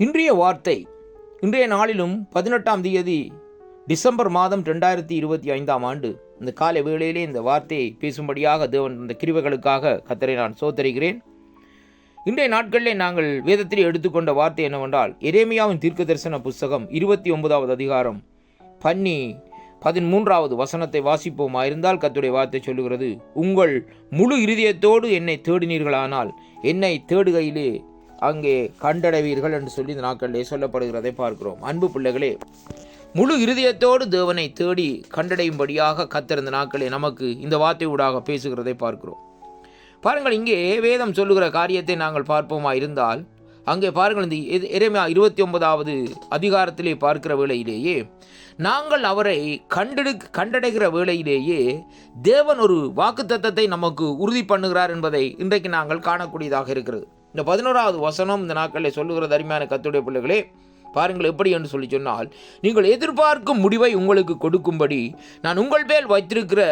இன்றைய வார்த்தை இன்றைய நாளிலும் பதினெட்டாம் தேதி டிசம்பர் மாதம் ரெண்டாயிரத்தி இருபத்தி ஐந்தாம் ஆண்டு. இந்த காலை வேளையிலே இந்த வார்த்தையை பேசும்படியாக தேவன் இந்த கிருவைகளுக்காக கத்தரை நான் சோத்தரிகிறேன் இன்றைய நாட்களிலே நாங்கள் வேதத்திலே எடுத்துக்கொண்ட வார்த்தை என்னவென்றால் எரேமியாவின் தீர்க்க தரிசன புஸ்தகம் இருபத்தி ஒன்பதாவது அதிகாரம் பன்னி பதிமூன்றாவது வசனத்தை வாசிப்போமா இருந்தால் கத்துடைய வார்த்தை சொல்லுகிறது உங்கள் முழு இருதயத்தோடு என்னை தேடினீர்களானால் என்னை தேடுகையிலே அங்கே கண்டடைவீர்கள் என்று சொல்லி இந்த நாட்களிலே சொல்லப்படுகிறதை பார்க்கிறோம். அன்பு பிள்ளைகளே முழு இருதயத்தோடு தேவனை தேடி கண்டடையும்படியாக கத்திருந்த நாட்களே நமக்கு இந்த வார்த்தை ஊடாக பேசுகிறதை பார்க்கிறோம். பாருங்கள் இங்கே வேதம் சொல்லுகிற காரியத்தை நாங்கள் பார்ப்போமா இருந்தால் அங்கே பாருங்கள் இந்த எது- இருபத்தி ஒன்பதாவது அதிகாரத்திலே பார்க்கிற வேளையிலேயே நாங்கள் அவரை கண்டெடு கண்டடைகிற வேளையிலேயே தேவன் ஒரு வாக்குத்தத்தத்தை நமக்கு உறுதி பண்ணுகிறார் என்பதை இன்றைக்கு நாங்கள் காணக்கூடியதாக இருக்கிறது. இந்த பதினோராவது வசனம் இந்த நாட்களில் சொல்லுகிறது அருமையான கத்துடைய பிள்ளைகளே பாருங்கள் எப்படி என்று சொல்லி சொன்னால் நீங்கள் எதிர்பார்க்கும் முடிவை உங்களுக்கு கொடுக்கும்படி நான் உங்கள் மேல் வைத்திருக்கிற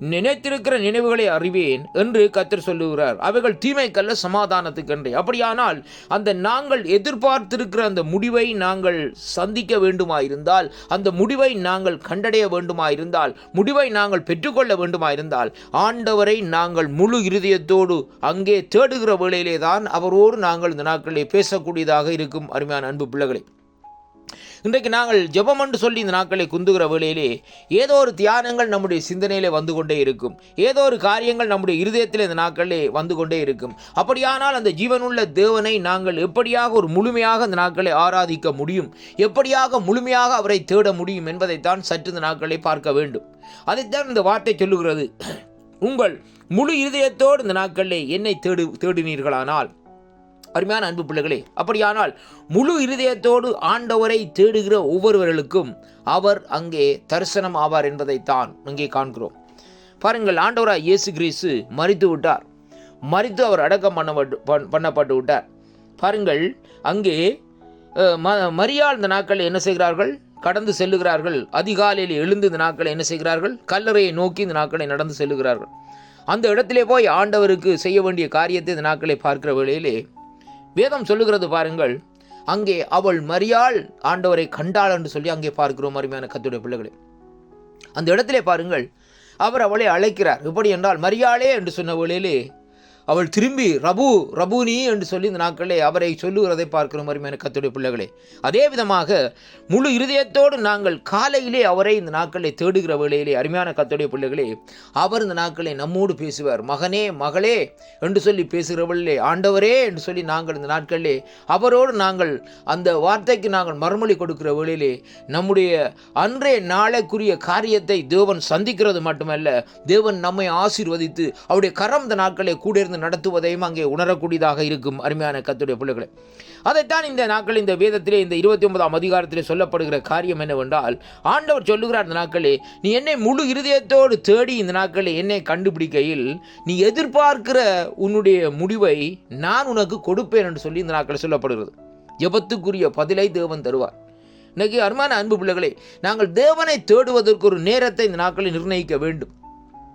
நினைத்திருக்கிற நினைவுகளை அறிவேன் என்று கத்தர் சொல்லுகிறார். அவைகள் தீமைக்கல்ல சமாதானத்துக்கன்றே. அப்படியானால் அந்த நாங்கள் எதிர்பார்த்திருக்கிற அந்த முடிவை நாங்கள் சந்திக்க வேண்டுமாயிருந்தால் அந்த முடிவை நாங்கள் கண்டடைய வேண்டுமாயிருந்தால் முடிவை நாங்கள் பெற்றுக்கொள்ள வேண்டுமாயிருந்தால் ஆண்டவரை நாங்கள் முழு இருதயத்தோடு அங்கே தேடுகிற வேளையிலே தான் அவரோடு நாங்கள் இந்த நாட்களிலே பேசக்கூடியதாக இருக்கும். அருமையான அன்பு பிள்ளைகளே. இன்றைக்கு நாங்கள் ஜெபம் என்று சொல்லி இந்த நாட்களை குந்துகிற வேளையிலே ஏதோ ஒரு தியானங்கள் நம்முடைய சிந்தனையிலே வந்து கொண்டே இருக்கும். ஏதோ ஒரு காரியங்கள் நம்முடைய இருதயத்தில் இந்த நாட்களிலே வந்து கொண்டே இருக்கும். அப்படியானால் அந்த ஜீவனுள்ள தேவனை நாங்கள் எப்படியாக ஒரு முழுமையாக இந்த நாட்களை ஆராதிக்க முடியும்? எப்படியாக முழுமையாக அவரை தேட முடியும் என்பதைத்தான் சற்று இந்த நாட்களை பார்க்க வேண்டும். அதைத்தான் இந்த வார்த்தை சொல்லுகிறது. உங்கள் முழு இருதயத்தோடு இந்த நாட்களில் என்னை தேடு தேடினீர்களானால் அருமையான அன்பு பிள்ளைகளே அப்படியானால் முழு இருதயத்தோடு ஆண்டவரை தேடுகிற ஒவ்வொருவர்களுக்கும் அவர் அங்கே தரிசனம் ஆவார் என்பதைத்தான் இங்கே காண்கிறோம். பாருங்கள் ஆண்டவராய் இயேசு கிரீசு மறித்து விட்டார். மறித்து அவர் அடக்கம் பண்ணப்பட்டு பண்- பண்ணப்பட்டு விட்டார். பாருங்கள் அங்கே ம மரியாள் இந்த நாட்களில் என்ன செய்கிறார்கள்? கடந்து செல்லுகிறார்கள். அதிகாலையில் எழுந்து இந்த நாட்களை என்ன செய்கிறார்கள்? கல்லறையை நோக்கி இந்த நாட்களை நடந்து செல்லுகிறார்கள். அந்த இடத்திலே போய் ஆண்டவருக்கு செய்ய வேண்டிய காரியத்தை இந்த நாட்களை பார்க்கிற வேளையிலே வேதம் சொல்லுகிறது பாருங்கள். அங்கே அவள் மரியாள் ஆண்டவரை கண்டாள் என்று சொல்லி அங்கே பார்க்கிறோம் அருமையான கத்துடைய பிள்ளைகளே. அந்த இடத்திலே பாருங்கள் அவர் அவளை அழைக்கிறார். எப்படி என்றால் மரியாளே என்று சொன்ன வேளையிலே அவள் திரும்பி ரபு ரபுனி என்று சொல்லி இந்த நாட்களிலே அவரை சொல்லுகிறதை பார்க்கிறோம் அருமையான கத்துடைய பிள்ளைகளே. அதே விதமாக முழு இருதயத்தோடு நாங்கள் காலையிலே அவரை இந்த நாட்களை தேடுகிற வேளையிலே அருமையான கத்துடைய பிள்ளைகளே அவர் இந்த நாட்களை நம்மோடு பேசுவார். மகனே மகளே என்று சொல்லி பேசுகிறவர்களே ஆண்டவரே என்று சொல்லி நாங்கள் இந்த நாட்களிலே அவரோடு நாங்கள் அந்த வார்த்தைக்கு நாங்கள் மறுமொழி கொடுக்கிற வேளையிலே நம்முடைய அன்றே நாளைக்குரிய காரியத்தை தேவன் சந்திக்கிறது மட்டுமல்ல தேவன் நம்மை ஆசீர்வதித்து அவருடைய கரம் இந்த நாட்களை கூட இருந்து நடத்துவதையும் அங்கே உணரக்கூடியதாக இருக்கும். அருமையான கத்துடைய பிள்ளைகளே. அதைத்தான் இந்த நாட்கள் இந்த வேதத்திலே இந்த இருபத்தி ஒன்பதாம் அதிகாரத்திலே சொல்லப்படுகிற காரியம் என்னவென்றால் ஆண்டவர் சொல்லுகிறார் இந்த நாட்களே நீ என்னை முழு இருதயத்தோடு தேடி இந்த நாட்களே என்னை கண்டுபிடிக்கையில் நீ எதிர்பார்க்கிற உன்னுடைய முடிவை நான் உனக்கு கொடுப்பேன் என்று சொல்லி இந்த நாட்களில் சொல்லப்படுகிறது. ஜெபத்துக்குரிய பதிலை தேவன் தருவார். இன்னைக்கு அருமான அன்பு பிள்ளைகளே நாங்கள் தேவனை தேடுவதற்கு ஒரு நேரத்தை இந்த நாட்களில் நிர்ணயிக்க வேண்டும்.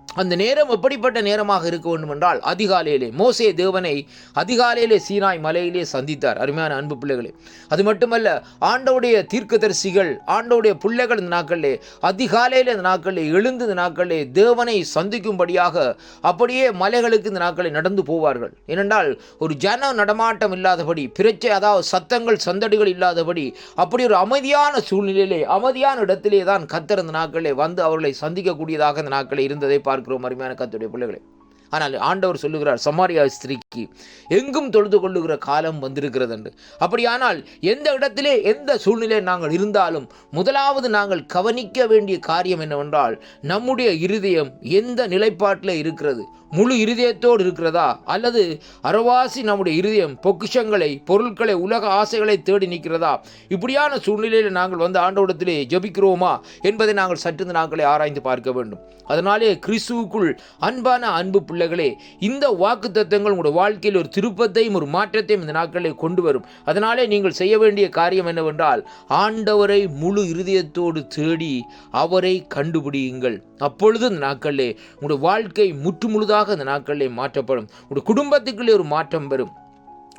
அந்த நேரம் எப்படிப்பட்ட நேரமாக இருக்க வேண்டுமென்றால் அதிகாலையிலே மோசே தேவனை அதிகாலையிலே சீனாய் மலையிலே சந்தித்தார். அருமையான அன்பு பிள்ளைகளே அது மட்டுமல்ல ஆண்டவுடைய தீர்க்கதரிசிகள் ஆண்டவுடைய பிள்ளைகள் இந்த நாட்களிலே அதிகாலையில் இந்த நாட்களிலே எழுந்து இந்த நாட்களிலே தேவனை சந்திக்கும்படியாக அப்படியே மலைகளுக்கு இந்த நாட்களில் நடந்து போவார்கள். ஏனென்றால் ஒரு ஜன நடமாட்டம் இல்லாதபடி பிரச்சை அதாவது சத்தங்கள் சந்தடிகள் இல்லாதபடி அப்படி ஒரு அமைதியான சூழ்நிலையிலே அமைதியான இடத்திலே தான் கத்தர் இந்த நாட்களிலே வந்து அவர்களை சந்திக்கக்கூடியதாக இந்த நாட்களில் இருந்ததை பார்த்து பார்க்கிறோம் அருமையான கத்துடைய பிள்ளைகளை. ஆனால் ஆண்டவர் சொல்லுகிறார் சமாரியா ஸ்திரீக்கு எங்கும் தொழுது கொள்ளுகிற காலம் வந்திருக்கிறது என்று அப்படியானால் எந்த இடத்திலே எந்த சூழ்நிலை நாங்கள் இருந்தாலும் முதலாவது நாங்கள் கவனிக்க வேண்டிய காரியம் என்னவென்றால் நம்முடைய இருதயம் எந்த நிலைப்பாட்டில் இருக்கிறது? முழு இருதயத்தோடு இருக்கிறதா? அல்லது அரவாசி நம்முடைய இருதயம் பொக்கிஷங்களை பொருட்களை உலக ஆசைகளை தேடி நிற்கிறதா? இப்படியான சூழ்நிலையில் நாங்கள் வந்து ஆண்டோடத்திலே ஜபிக்கிறோமா என்பதை நாங்கள் சற்று இந்த நாட்களை ஆராய்ந்து பார்க்க வேண்டும். அதனாலே கிறிஸ்துவுக்குள் அன்பான அன்பு பிள்ளைகளே இந்த வாக்கு தத்துவங்கள் உங்களுடைய வாழ்க்கையில் ஒரு திருப்பத்தையும் ஒரு மாற்றத்தையும் இந்த நாட்களில் கொண்டு வரும். அதனாலே நீங்கள் செய்ய வேண்டிய காரியம் என்னவென்றால் ஆண்டவரை முழு இருதயத்தோடு தேடி அவரை கண்டுபிடியுங்கள். அப்பொழுது இந்த நாட்களிலே உங்களுடைய வாழ்க்கை முற்று முழுதாக இந்த நாட்களிலே மாற்றப்படும். உங்களுடைய குடும்பத்துக்குள்ளே ஒரு மாற்றம் வரும்.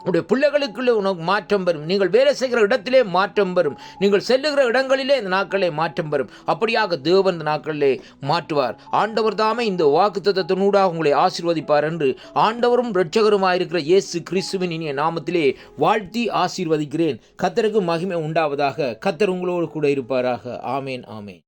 உடைய பிள்ளைகளுக்குள்ளே உனக்கு மாற்றம் வரும். நீங்கள் வேலை செய்கிற இடத்திலே மாற்றம் வரும். நீங்கள் செல்லுகிற இடங்களிலே இந்த நாட்களே மாற்றம் வரும். அப்படியாக தேவன் இந்த நாட்களிலே மாற்றுவார். ஆண்டவர் தாமே இந்த வாக்குத்தத்தத்தினூடாக உங்களை ஆசீர்வதிப்பார் என்று ஆண்டவரும் இரட்சகருமாயிருக்கிற இயேசு கிறிஸ்துவின் இனிய நாமத்திலே வாழ்த்தி ஆசீர்வதிக்கிறேன். கத்தருக்கு மகிமை உண்டாவதாக கத்தர் உங்களோடு கூட இருப்பாராக. ஆமேன் ஆமேன்.